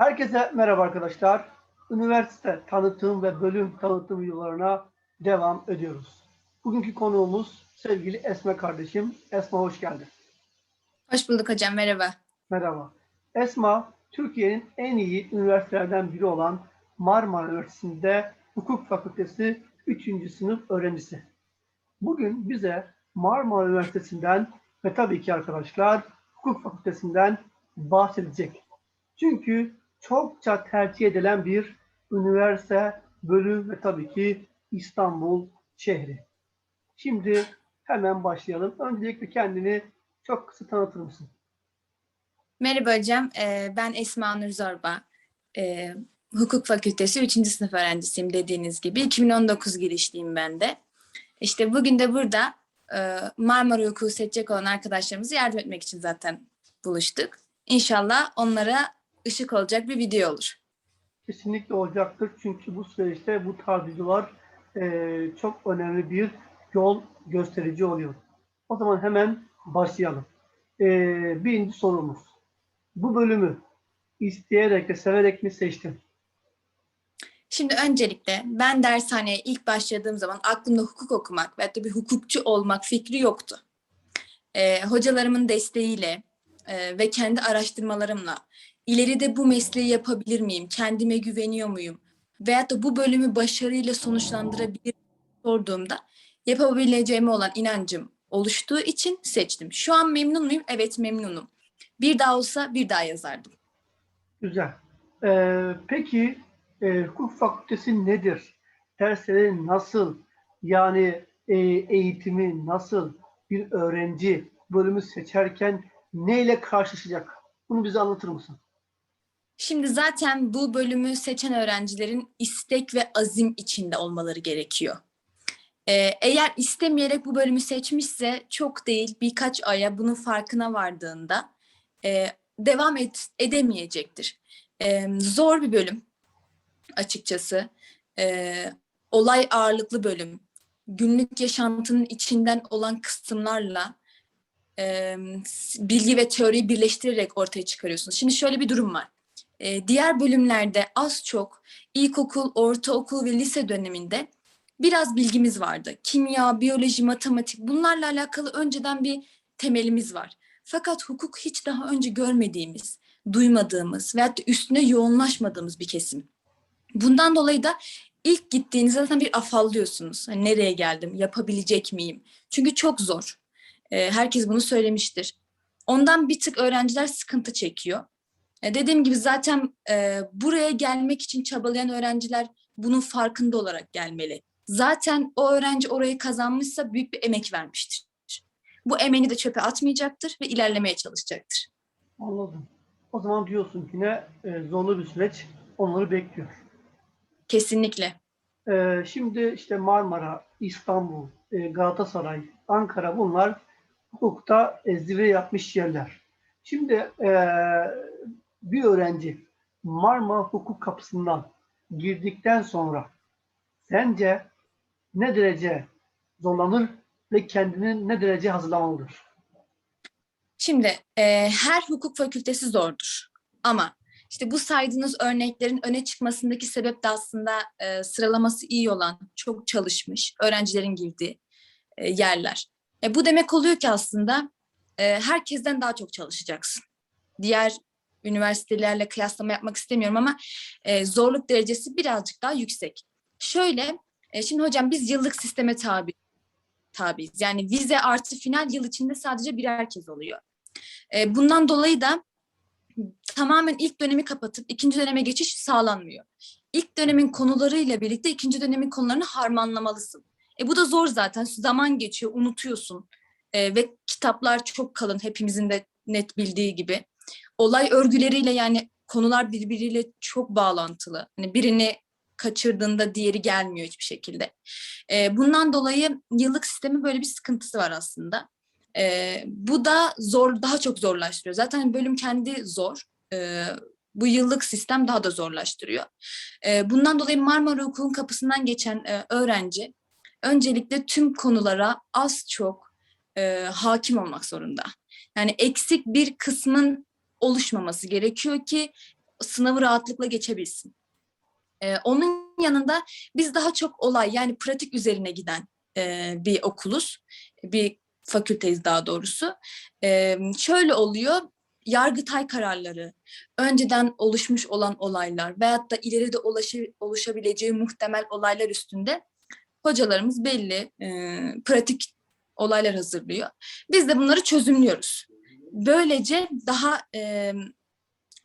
Herkese merhaba arkadaşlar. Üniversite tanıtım ve bölüm tanıtım videolarına devam ediyoruz. Bugünkü konuğumuz sevgili Esma kardeşim. Esma hoş geldin. Hoş bulduk hocam, merhaba. Merhaba. Esma, Türkiye'nin en iyi üniversitelerden biri olan Marmara Üniversitesi'nde Hukuk Fakültesi 3. sınıf öğrencisi. Bugün bize Marmara Üniversitesi'nden ve tabii ki arkadaşlar Hukuk Fakültesinden bahsedecek. Çünkü çokça tercih edilen bir üniversite, bölüm ve tabii ki İstanbul şehri. Şimdi hemen başlayalım. Öncelikle kendini çok kısa tanıtır mısın? Merhaba hocam, ee, ben Esma Nur Zorba. Ee, Hukuk Fakültesi 3. sınıf öğrencisiyim dediğiniz gibi. 2019 girişliyim ben de. İşte bugün de burada e, Marmara Hukuku seçecek olan arkadaşlarımıza yardım etmek için zaten buluştuk. İnşallah onlara ışık olacak bir video olur. Kesinlikle olacaktır. Çünkü bu süreçte bu videolar eee, çok önemli bir yol gösterici oluyor. O zaman hemen başlayalım. Eee, birinci sorumuz. Bu bölümü isteyerek ve severek mi seçtin? Şimdi öncelikle ben dershaneye ilk başladığım zaman aklımda hukuk okumak ve hatta bir hukukçu olmak fikri yoktu. Ee, hocalarımın desteğiyle e, ve kendi araştırmalarımla ileride bu mesleği yapabilir miyim, kendime güveniyor muyum veyahut da bu bölümü başarıyla sonuçlandırabilir sorduğumda yapabileceğime olan inancım oluştuğu için seçtim. Şu an memnun muyum? Evet memnunum. Bir daha olsa bir daha yazardım. Güzel. Eee, peki eee, hukuk fakültesi nedir? Dersleri nasıl? Yani eee, eğitimi nasıl? Bir öğrenci bölümü seçerken neyle karşılaşacak? Bunu bize anlatır mısın? Şimdi zaten bu bölümü seçen öğrencilerin istek ve azim içinde olmaları gerekiyor. Ee, eğer istemeyerek bu bölümü seçmişse çok değil birkaç aya bunun farkına vardığında e, devam et, edemeyecektir. Ee, zor bir bölüm açıkçası. Ee, olay ağırlıklı bölüm. Günlük yaşantının içinden olan kısımlarla e, bilgi ve teoriyi birleştirerek ortaya çıkarıyorsunuz. Şimdi şöyle bir durum var. Ee, diğer bölümlerde az çok ilkokul, ortaokul ve lise döneminde biraz bilgimiz vardı. Kimya, biyoloji, matematik bunlarla alakalı önceden bir temelimiz var. Fakat hukuk hiç daha önce görmediğimiz, duymadığımız veyahut da üstüne yoğunlaşmadığımız bir kesim. Bundan dolayı da ilk gittiğinizde zaten bir afallıyorsunuz. Hani nereye geldim, yapabilecek miyim? Çünkü çok zor. Ee, herkes bunu söylemiştir. Ondan bir tık öğrenciler sıkıntı çekiyor. E, dediğim gibi zaten e, buraya gelmek için çabalayan öğrenciler bunun farkında olarak gelmeli. Zaten o öğrenci orayı kazanmışsa büyük bir emek vermiştir. Bu emeğini de çöpe atmayacaktır ve ilerlemeye çalışacaktır. Anladım. O zaman diyorsun ki ne e, zorlu bir süreç onları bekliyor. Kesinlikle. E, şimdi işte Marmara, İstanbul, e, Galatasaray, Ankara bunlar hukukta e, zirve yapmış yerler. Şimdi e, bir öğrenci Marmara Hukuk Kapısı'ndan girdikten sonra sence ne derece zorlanır ve kendini ne derece hazırlamalıdır? Şimdi e, her hukuk fakültesi zordur. Ama işte bu saydığınız örneklerin öne çıkmasındaki sebep de aslında e, sıralaması iyi olan, çok çalışmış öğrencilerin girdiği e, yerler. E, bu demek oluyor ki aslında e, herkesten daha çok çalışacaksın. Diğer üniversitelerle kıyaslama yapmak istemiyorum ama e, zorluk derecesi birazcık daha yüksek. Şöyle, e, şimdi hocam biz yıllık sisteme tabi tabiiz. Yani vize artı final yıl içinde sadece birer kez oluyor. E, bundan dolayı da tamamen ilk dönemi kapatıp ikinci döneme geçiş sağlanmıyor. İlk dönemin konularıyla birlikte ikinci dönemin konularını harmanlamalısın. E, bu da zor zaten. Zaman geçiyor, unutuyorsun. E, ve kitaplar çok kalın, hepimizin de net bildiği gibi. Olay örgüleriyle yani konular birbiriyle çok bağlantılı. Hani birini kaçırdığında diğeri gelmiyor hiçbir şekilde. E, bundan dolayı yıllık sistemi böyle bir sıkıntısı var aslında. E, bu da zor, daha çok zorlaştırıyor. Zaten bölüm kendi zor. E, bu yıllık sistem daha da zorlaştırıyor. E, bundan dolayı Marmara Hukuk'un kapısından geçen e, öğrenci öncelikle tüm konulara az çok e, hakim olmak zorunda. Yani eksik bir kısmın oluşmaması gerekiyor ki sınavı rahatlıkla geçebilsin. Ee, onun yanında biz daha çok olay yani pratik üzerine giden e, bir okuluz, bir fakülteyiz daha doğrusu. Ee, şöyle oluyor, yargıtay kararları, önceden oluşmuş olan olaylar veyahut da ileride ulaşı, oluşabileceği muhtemel olaylar üstünde hocalarımız belli e, pratik olaylar hazırlıyor. Biz de bunları çözümlüyoruz. Böylece daha e,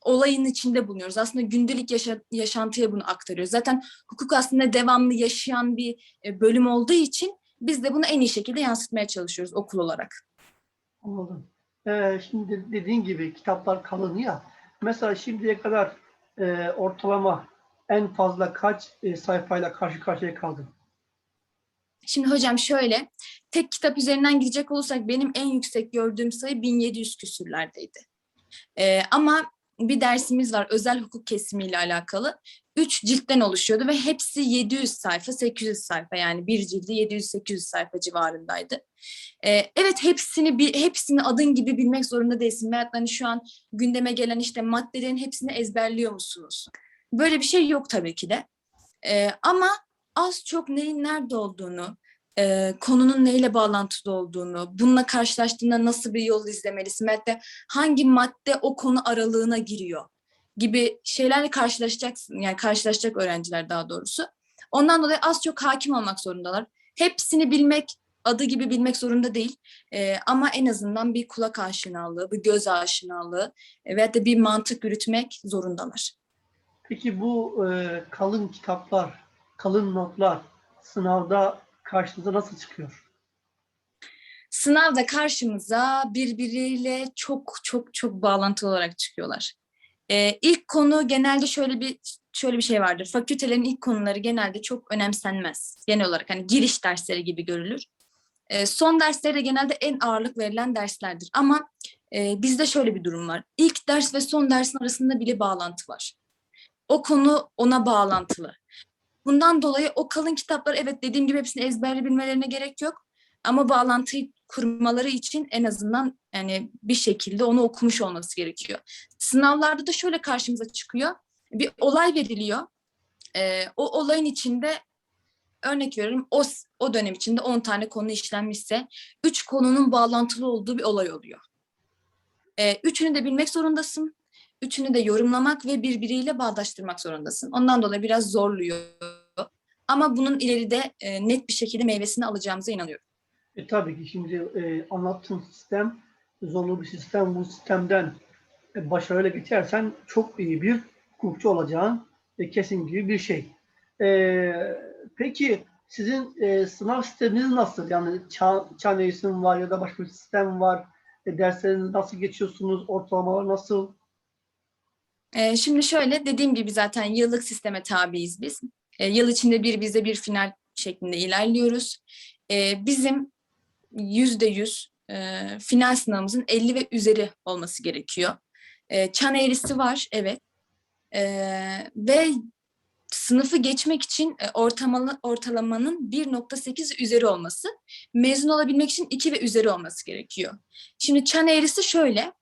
olayın içinde bulunuyoruz. Aslında gündelik yaşa- yaşantıya bunu aktarıyoruz. Zaten hukuk aslında devamlı yaşayan bir e, bölüm olduğu için biz de bunu en iyi şekilde yansıtmaya çalışıyoruz okul olarak. Anladım. Ee, şimdi dediğin gibi kitaplar kalın ya. Mesela şimdiye kadar e, ortalama en fazla kaç e, sayfayla karşı karşıya kaldın? Şimdi hocam şöyle, tek kitap üzerinden gidecek olursak benim en yüksek gördüğüm sayı 1700 küsürlerdeydi. Ee, ama bir dersimiz var özel hukuk kesimiyle alakalı. Üç ciltten oluşuyordu ve hepsi 700 sayfa, 800 sayfa yani bir cildi 700-800 sayfa civarındaydı. Ee, evet hepsini bir hepsini adın gibi bilmek zorunda değilsin. Veyahut hani şu an gündeme gelen işte maddelerin hepsini ezberliyor musunuz? Böyle bir şey yok tabii ki de. Ee, ama az çok neyin nerede olduğunu, e, konunun neyle bağlantılı olduğunu, bununla karşılaştığında nasıl bir yol izlemelisin, da hangi madde o konu aralığına giriyor gibi şeylerle karşılaşacaksın, yani karşılaşacak öğrenciler daha doğrusu. Ondan dolayı az çok hakim olmak zorundalar. Hepsini bilmek, adı gibi bilmek zorunda değil. E, ama en azından bir kulak aşinalığı, bir göz aşinalığı e, veyahut da bir mantık yürütmek zorundalar. Peki bu e, kalın kitaplar, kalın notlar sınavda karşınıza nasıl çıkıyor? Sınavda karşımıza birbiriyle çok çok çok bağlantılı olarak çıkıyorlar. Ee, ilk konu genelde şöyle bir şöyle bir şey vardır. Fakültelerin ilk konuları genelde çok önemsenmez. Genel olarak hani giriş dersleri gibi görülür. Ee, son dersleri de genelde en ağırlık verilen derslerdir. Ama e, bizde şöyle bir durum var. İlk ders ve son dersin arasında bile bağlantı var. O konu ona bağlantılı. Bundan dolayı o kalın kitaplar evet dediğim gibi hepsini ezberli bilmelerine gerek yok. Ama bağlantıyı kurmaları için en azından yani bir şekilde onu okumuş olması gerekiyor. Sınavlarda da şöyle karşımıza çıkıyor. Bir olay veriliyor. Ee, o olayın içinde örnek veriyorum o, o dönem içinde 10 tane konu işlenmişse 3 konunun bağlantılı olduğu bir olay oluyor. Ee, üçünü de bilmek zorundasın. Üçünü de yorumlamak ve birbiriyle bağdaştırmak zorundasın. Ondan dolayı biraz zorluyor. Ama bunun ileride e, net bir şekilde meyvesini alacağımıza inanıyorum. E, tabii ki şimdi e, anlattığın sistem zorlu bir sistem. Bu sistemden e, başarıyla geçersen çok iyi bir hukukçu olacağın e, kesin gibi bir şey. E, peki sizin e, sınav sisteminiz nasıl? Yani çağ eğitim var ya da başka bir sistem var. E, derslerinizi nasıl geçiyorsunuz? Ortalamalar nasıl? Ee, şimdi şöyle dediğim gibi zaten yıllık sisteme tabiiz biz. Ee, yıl içinde bir vize bir final şeklinde ilerliyoruz. Ee, bizim yüzde yüz e, final sınavımızın 50 ve üzeri olması gerekiyor. Çan eğrisi var evet. Ve sınıfı geçmek için e, ortalama, ortalamanın 1.8 üzeri olması, mezun olabilmek için 2 ve üzeri olması gerekiyor. Şimdi çan eğrisi şöyle,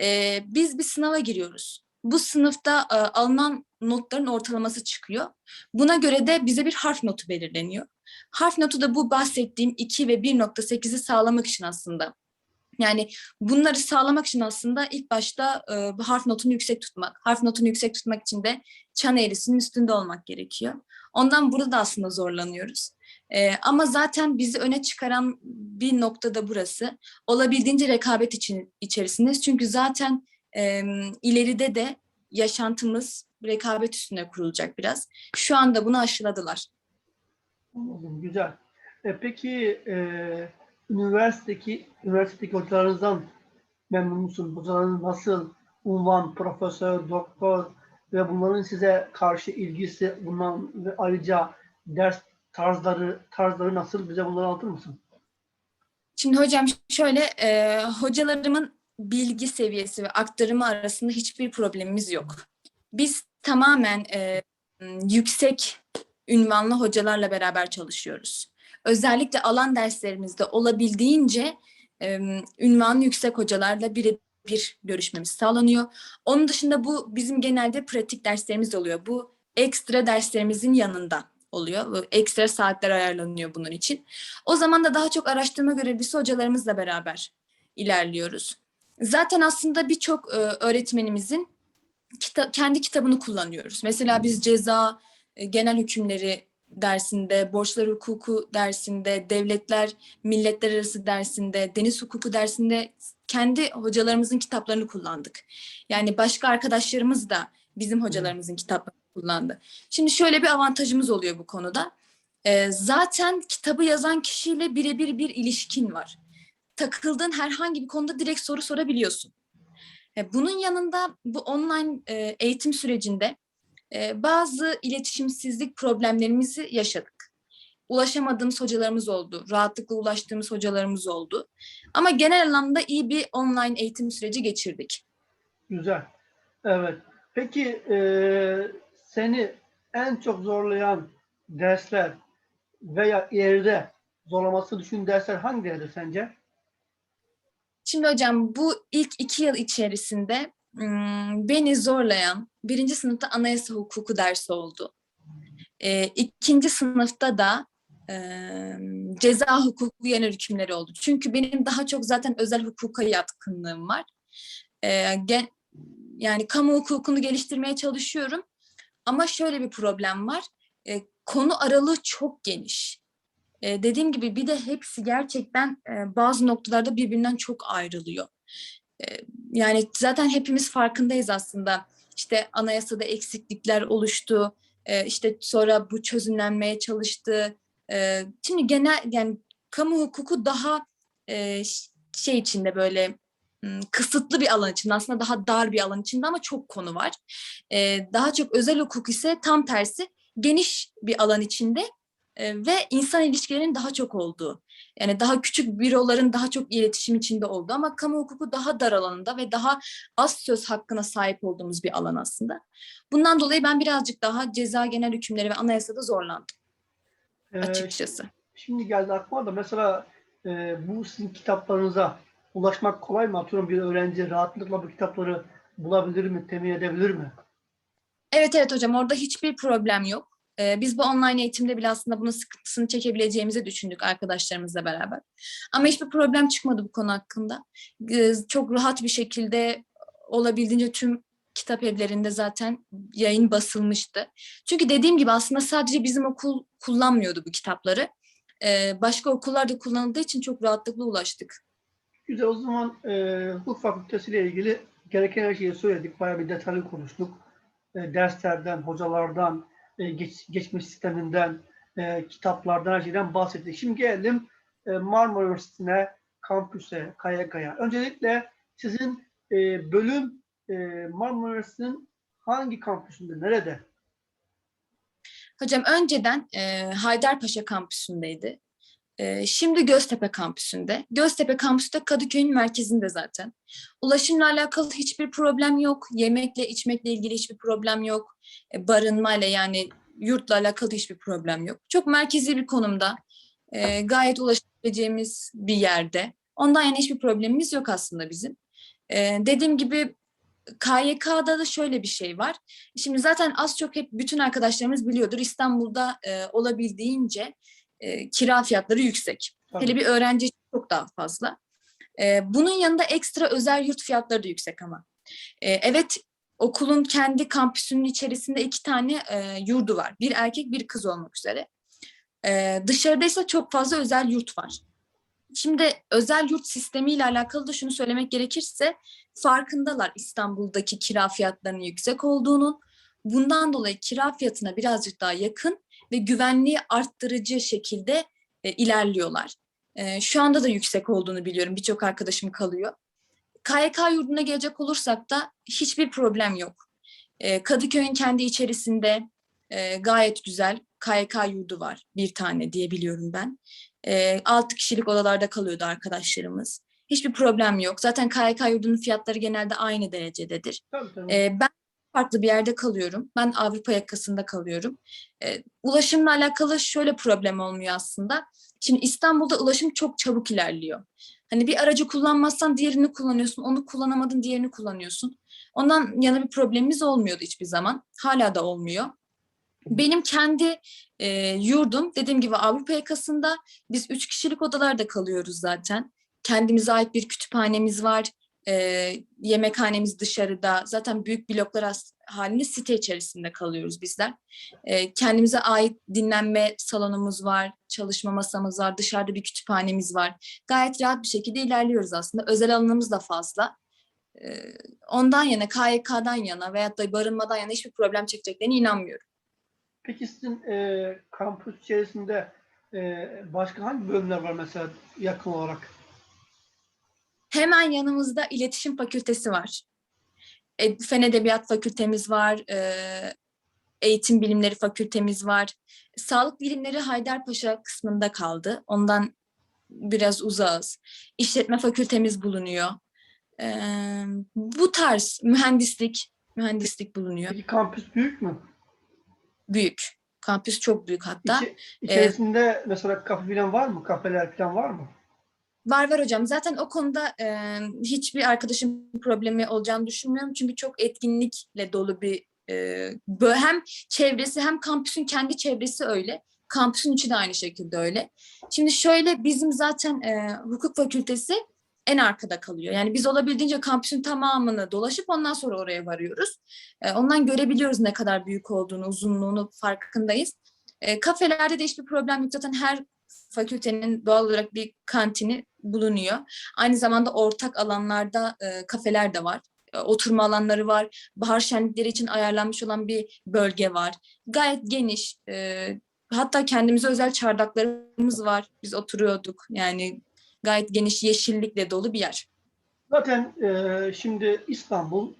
e, biz bir sınava giriyoruz. Bu sınıfta e, alınan notların ortalaması çıkıyor. Buna göre de bize bir harf notu belirleniyor. Harf notu da bu bahsettiğim 2 ve 1.8'i sağlamak için aslında. Yani bunları sağlamak için aslında ilk başta e, harf notunu yüksek tutmak. Harf notunu yüksek tutmak için de çan eğrisinin üstünde olmak gerekiyor. Ondan burada da aslında zorlanıyoruz. E, ama zaten bizi öne çıkaran bir nokta da burası. Olabildiğince rekabet için içerisindeyiz. Çünkü zaten e, ileride de yaşantımız rekabet üstüne kurulacak biraz. Şu anda bunu aşıladılar. Anladım, güzel. E, peki e, üniversitedeki üniversitedeki hocalarınızdan memnun musun? Hocaların nasıl unvan, profesör, doktor ve bunların size karşı ilgisi, bundan ve ayrıca ders tarzları tarzları nasıl? Bize bunları anlatır mısın? Şimdi hocam şöyle e, hocalarımın bilgi seviyesi ve aktarımı arasında hiçbir problemimiz yok. Biz tamamen e, yüksek ünvanlı hocalarla beraber çalışıyoruz. Özellikle alan derslerimizde olabildiğince e, ünvanlı yüksek hocalarla birebir birebir görüşmemiz sağlanıyor. Onun dışında bu bizim genelde pratik derslerimiz oluyor. Bu ekstra derslerimizin yanında oluyor. Ekstra saatler ayarlanıyor bunun için. O zaman da daha çok araştırma görevlisi hocalarımızla beraber ilerliyoruz. Zaten aslında birçok e, öğretmenimizin kita- kendi kitabını kullanıyoruz. Mesela biz ceza, e, genel hükümleri dersinde, borçlar hukuku dersinde, devletler, milletler arası dersinde, deniz hukuku dersinde kendi hocalarımızın kitaplarını kullandık. Yani başka arkadaşlarımız da bizim hocalarımızın kitaplarını kullandı. Şimdi şöyle bir avantajımız oluyor bu konuda. Ee, zaten kitabı yazan kişiyle birebir bir ilişkin var. Takıldığın herhangi bir konuda direkt soru sorabiliyorsun. E, Bunun yanında bu online e, eğitim sürecinde e, bazı iletişimsizlik problemlerimizi yaşadık. Ulaşamadığımız hocalarımız oldu, rahatlıkla ulaştığımız hocalarımız oldu. Ama genel anlamda iyi bir online eğitim süreci geçirdik. Güzel. Evet. Peki eee, seni en çok zorlayan dersler veya ileride zorlaması düşün dersler hangileri sence? Şimdi hocam bu ilk iki yıl içerisinde beni zorlayan birinci sınıfta anayasa hukuku dersi oldu. Ee, ikinci sınıfta da e, ceza hukuku genel hükümleri oldu. Çünkü benim daha çok zaten özel hukuka yatkınlığım var. Yani kamu hukukunu geliştirmeye çalışıyorum. Ama şöyle bir problem var. Konu aralığı çok geniş. Ee, dediğim gibi bir de hepsi gerçekten e, bazı noktalarda birbirinden çok ayrılıyor. Ee, yani zaten hepimiz farkındayız aslında. İşte anayasada eksiklikler oluştu. Ee, işte sonra bu çözümlenmeye çalıştı. Ee, şimdi genel yani kamu hukuku daha e, şey içinde böyle kısıtlı bir alan içinde aslında daha dar bir alan içinde ama çok konu var. Ee, daha çok özel hukuk ise tam tersi geniş bir alan içinde e, ve insan ilişkilerinin daha çok olduğu. Yani daha küçük büroların daha çok iletişim içinde olduğu ama kamu hukuku daha dar alanında ve daha az söz hakkına sahip olduğumuz bir alan aslında. Bundan dolayı ben birazcık daha ceza genel hükümleri ve anayasada zorlandım Eee, açıkçası. Şimdi geldi aklıma da mesela eee, bu sizin kitaplarınıza ulaşmak kolay mı? Atıyorum bir öğrenci rahatlıkla bu kitapları bulabilir mi, temin edebilir mi? Evet evet hocam orada hiçbir problem yok. Ee, biz bu online eğitimde bile aslında bunun sıkıntısını çekebileceğimizi düşündük arkadaşlarımızla beraber. Ama hiçbir problem çıkmadı bu konu hakkında. Ee, çok rahat bir şekilde olabildiğince tüm kitap evlerinde zaten yayın basılmıştı. Çünkü dediğim gibi aslında sadece bizim okul kullanmıyordu bu kitapları. Ee, başka okullar da kullanıldığı için çok rahatlıkla ulaştık. Güzel o zaman eee hukuk fakültesiyle ilgili gereken her şeyi söyledik. Bayağı bir detaylı konuştuk. E, derslerden, hocalardan, e, geç, geçmiş sisteminden, e, kitaplardan, her şeyden bahsettik. Şimdi gelelim e, Marmara Üniversitesi'ne, kampüse, KYK'ya. Öncelikle sizin e, bölüm e, Marmara Üniversitesi'nin hangi kampüsünde, nerede? Hocam önceden e, Haydarpaşa kampüsündeydi. Şimdi Göztepe kampüsünde. Göztepe kampüsü de Kadıköy'ün merkezinde zaten. Ulaşımla alakalı hiçbir problem yok. Yemekle, içmekle ilgili hiçbir problem yok. E, barınmayla yani yurtla alakalı hiçbir problem yok. Çok merkezi bir konumda. E, gayet ulaşabileceğimiz bir yerde. Ondan yani hiçbir problemimiz yok aslında bizim. E, dediğim gibi KYK'da da şöyle bir şey var. Şimdi zaten az çok hep bütün arkadaşlarımız biliyordur. İstanbul'da olabildiğince e, kira fiyatları yüksek. Tabii. Hele bir öğrenci için çok daha fazla. E, bunun yanında ekstra özel yurt fiyatları da yüksek ama. E, evet okulun kendi kampüsünün içerisinde iki tane e, yurdu var. Bir erkek bir kız olmak üzere. E, dışarıda ise çok fazla özel yurt var. Şimdi özel yurt sistemiyle alakalı da şunu söylemek gerekirse farkındalar İstanbul'daki kira fiyatlarının yüksek olduğunun. Bundan dolayı kira fiyatına birazcık daha yakın ve güvenliği arttırıcı şekilde e, ilerliyorlar. E, şu anda da yüksek olduğunu biliyorum. Birçok arkadaşım kalıyor. KYK yurduna gelecek olursak da hiçbir problem yok. E, Kadıköy'ün kendi içerisinde e, gayet güzel KYK yurdu var. Bir tane diye biliyorum ben. E, 6 kişilik odalarda kalıyordu arkadaşlarımız. Hiçbir problem yok. Zaten KYK yurdunun fiyatları genelde aynı derecededir. Tabii, tabii. Ee, ben farklı bir yerde kalıyorum. Ben Avrupa yakasında kalıyorum. Ee, ulaşımla alakalı şöyle problem olmuyor aslında. Şimdi İstanbul'da ulaşım çok çabuk ilerliyor. Hani bir aracı kullanmazsan diğerini kullanıyorsun, onu kullanamadın diğerini kullanıyorsun. Ondan yana bir problemimiz olmuyordu hiçbir zaman. Hala da olmuyor. Benim kendi e, yurdum dediğim gibi Avrupa yakasında biz üç kişilik odalarda kalıyoruz zaten. Kendimize ait bir kütüphanemiz var. E, yemekhanemiz dışarıda. Zaten büyük bloklar halinde site içerisinde kalıyoruz bizler. E, kendimize ait dinlenme salonumuz var, çalışma masamız var, dışarıda bir kütüphanemiz var. Gayet rahat bir şekilde ilerliyoruz aslında. Özel alanımız da fazla. E, ondan yana, KYK'dan yana veyahut da barınmadan yana hiçbir problem çekeceklerine inanmıyorum. Peki sizin e, kampüs içerisinde e, başka hangi bölümler var mesela yakın olarak? Hemen yanımızda iletişim fakültesi var. E, Fen Edebiyat Fakültemiz var. e, Eğitim Bilimleri Fakültemiz var. Sağlık Bilimleri Haydarpaşa kısmında kaldı. Ondan biraz uzağız. İşletme Fakültemiz bulunuyor. E, bu tarz mühendislik, mühendislik bulunuyor. Peki kampüs büyük mü? Büyük. Kampüs çok büyük hatta. İçi- içerisinde mesela kafe falan var mı? Kafeler falan var mı? Var var hocam. Zaten o konuda e, hiçbir arkadaşım problemi olacağını düşünmüyorum. Çünkü çok etkinlikle dolu bir e, hem çevresi hem kampüsün kendi çevresi öyle. Kampüsün içi de aynı şekilde öyle. Şimdi şöyle bizim zaten e, hukuk fakültesi en arkada kalıyor. Yani biz olabildiğince kampüsün tamamını dolaşıp ondan sonra oraya varıyoruz. E, ondan görebiliyoruz ne kadar büyük olduğunu, uzunluğunu farkındayız. E, kafelerde de hiçbir problem yok. Zaten her fakültenin doğal olarak bir kantini bulunuyor. Aynı zamanda ortak alanlarda e, kafeler de var. E, oturma alanları var. Bahar şenlikleri için ayarlanmış olan bir bölge var. Gayet geniş. e, hatta kendimize özel çardaklarımız var. Biz oturuyorduk. Yani gayet geniş yeşillikle dolu bir yer. Zaten e, şimdi İstanbul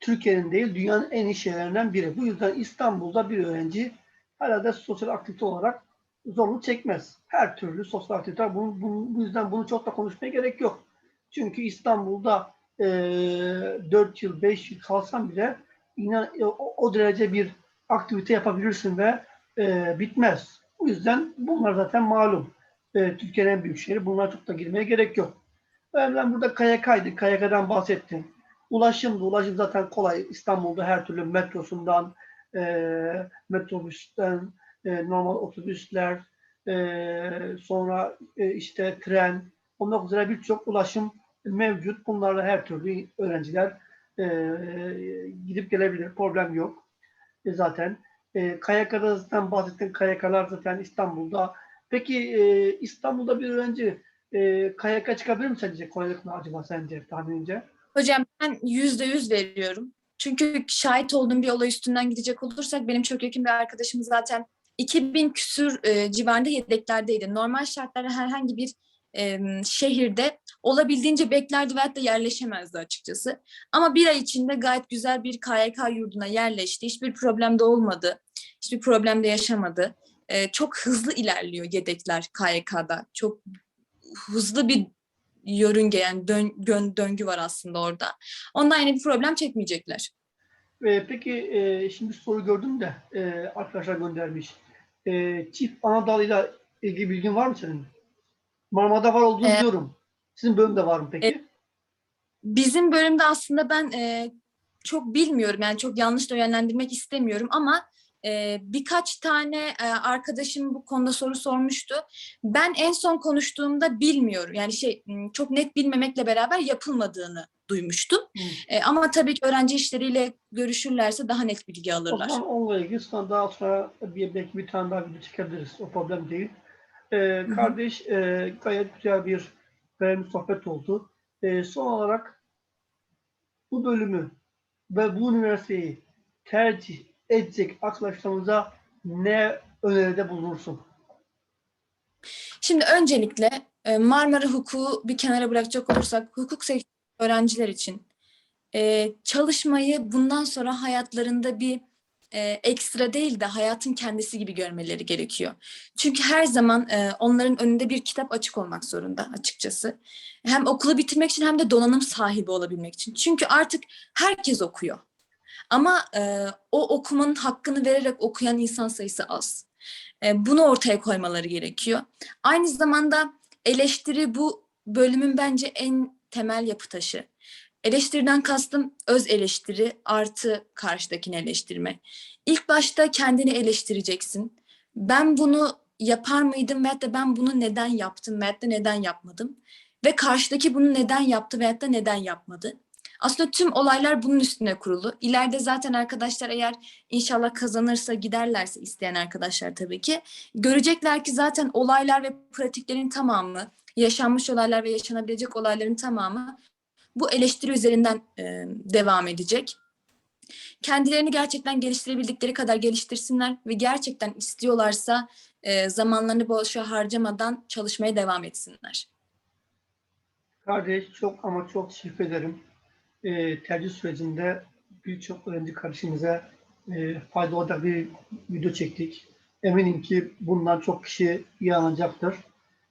Türkiye'nin değil dünyanın en iyi şehirlerinden biri. Bu yüzden İstanbul'da bir öğrenci herhalde sosyal aktivite olarak zorluk çekmez. Her türlü sosyal aktivite. Bunu, bunu- bu yüzden bunu çok da konuşmaya gerek yok. Çünkü İstanbul'da e, 4 yıl, 5 yıl kalsan bile inan, e, o, o derece bir aktivite yapabilirsin ve e, bitmez. Bu yüzden bunlar zaten malum. E, Türkiye'nin en büyük şehri. Bunlara çok da girmeye gerek yok. Ben burada KYK'ydı. KYK'dan bahsettim. Ulaşım da, ulaşım zaten kolay. İstanbul'da her türlü metrosundan, e, metrobüsten, e, normal otobüsler, e, sonra e, işte tren, olmak üzere birçok ulaşım mevcut. Bunlarla her türlü öğrenciler e, gidip gelebilir. Problem yok. E, zaten e, KYK'da zaten bahsettin. KYK'lar zaten İstanbul'da. Peki e, İstanbul'da bir öğrenci e, KYK çıkabilir mi sence? Kolaylıkla acaba sence tahminince? Hocam ben yüzde yüz veriyorum. Çünkü şahit olduğum bir olay üstünden gidecek olursak benim çok yakın bir arkadaşım zaten 2000 küsür e, civarında yedeklerdeydi. Normal şartlarda herhangi bir e, şehirde olabildiğince beklerdi ve hatta yerleşemezdi açıkçası. Ama bir ay içinde gayet güzel bir KYK yurduna yerleşti. Hiçbir problem de olmadı. Hiçbir problem de yaşamadı. E, çok hızlı ilerliyor yedekler KYK'da. Çok hızlı bir yörünge yani dön, gön- döngü var aslında orada. Ondan yine bir problem çekmeyecekler. E, peki e, şimdi soru gördüm de e, arkadaşlar göndermiş. E, çift Anadolu'yla ilgili bilgin var mı senin? Marmara'da var olduğunu Evet. biliyorum. Sizin bölümde var mı peki? Evet. Bizim bölümde aslında ben e, çok bilmiyorum yani çok yanlış da yönlendirmek istemiyorum ama e, birkaç tane e, arkadaşım bu konuda soru sormuştu. Ben en son konuştuğumda bilmiyorum yani şey çok net bilmemekle beraber yapılmadığını duymuştum. Hı. E, ama tabii ki öğrenci işleriyle görüşürlerse daha net bilgi O alırlar. zaman onunla ilgili sonra daha sonra bir, belki bir tane daha video çekebiliriz. O problem değil. E, kardeş e, gayet güzel bir verimli sohbet oldu. E, son olarak bu bölümü ve bu üniversiteyi tercih edecek arkadaşlarımıza ne öneride bulunursun? Şimdi öncelikle e, Marmara hukuku bir kenara bırakacak olursak hukuk sektörü öğrenciler için e, çalışmayı bundan sonra hayatlarında bir e, ekstra değil de hayatın kendisi gibi görmeleri gerekiyor. Çünkü her zaman e, onların önünde bir kitap açık olmak zorunda açıkçası. Hem okulu bitirmek için hem de donanım sahibi olabilmek için. Çünkü artık herkes okuyor. Ama e, o okumanın hakkını vererek okuyan insan sayısı az. E, bunu ortaya koymaları gerekiyor. Aynı zamanda eleştiri bu bölümün bence en temel yapı taşı. Eleştiriden kastım öz eleştiri artı karşıdakini eleştirme. İlk başta kendini eleştireceksin. Ben bunu yapar mıydım veyahut da ben bunu neden yaptım veyahut da neden yapmadım? Ve karşıdaki bunu neden yaptı veyahut da neden yapmadı? Aslında tüm olaylar bunun üstüne kurulu. İleride zaten arkadaşlar eğer inşallah kazanırsa giderlerse isteyen arkadaşlar tabii ki görecekler ki zaten olaylar ve pratiklerin tamamı, yaşanmış olaylar ve yaşanabilecek olayların tamamı bu eleştiri üzerinden e, devam edecek. Kendilerini gerçekten geliştirebildikleri kadar geliştirsinler ve gerçekten istiyorlarsa e, zamanlarını boşa harcamadan çalışmaya devam etsinler. Kardeş çok ama çok teşekkür ederim. Ee, tercih sürecinde birçok öğrenci kardeşimize e, fayda olacak bir video çektik. Eminim ki bundan çok kişi yararlanacaktır.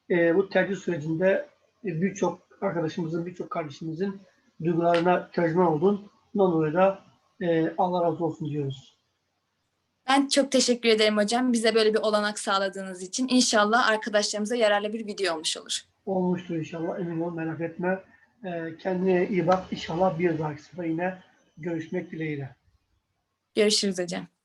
Ee, bu tercih sürecinde e, birçok arkadaşımızın, birçok kardeşimizin duygularına tercüman oldun. Bundan dolayı da e, Allah razı olsun diyoruz. Ben çok teşekkür ederim hocam. Bize böyle bir olanak sağladığınız için. İnşallah arkadaşlarımıza yararlı bir video olmuş olur. Olmuştur inşallah. Emin ol merak etme. Ee, kendine iyi bak. İnşallah bir dahaki sefer yine görüşmek dileğiyle. Görüşürüz hocam.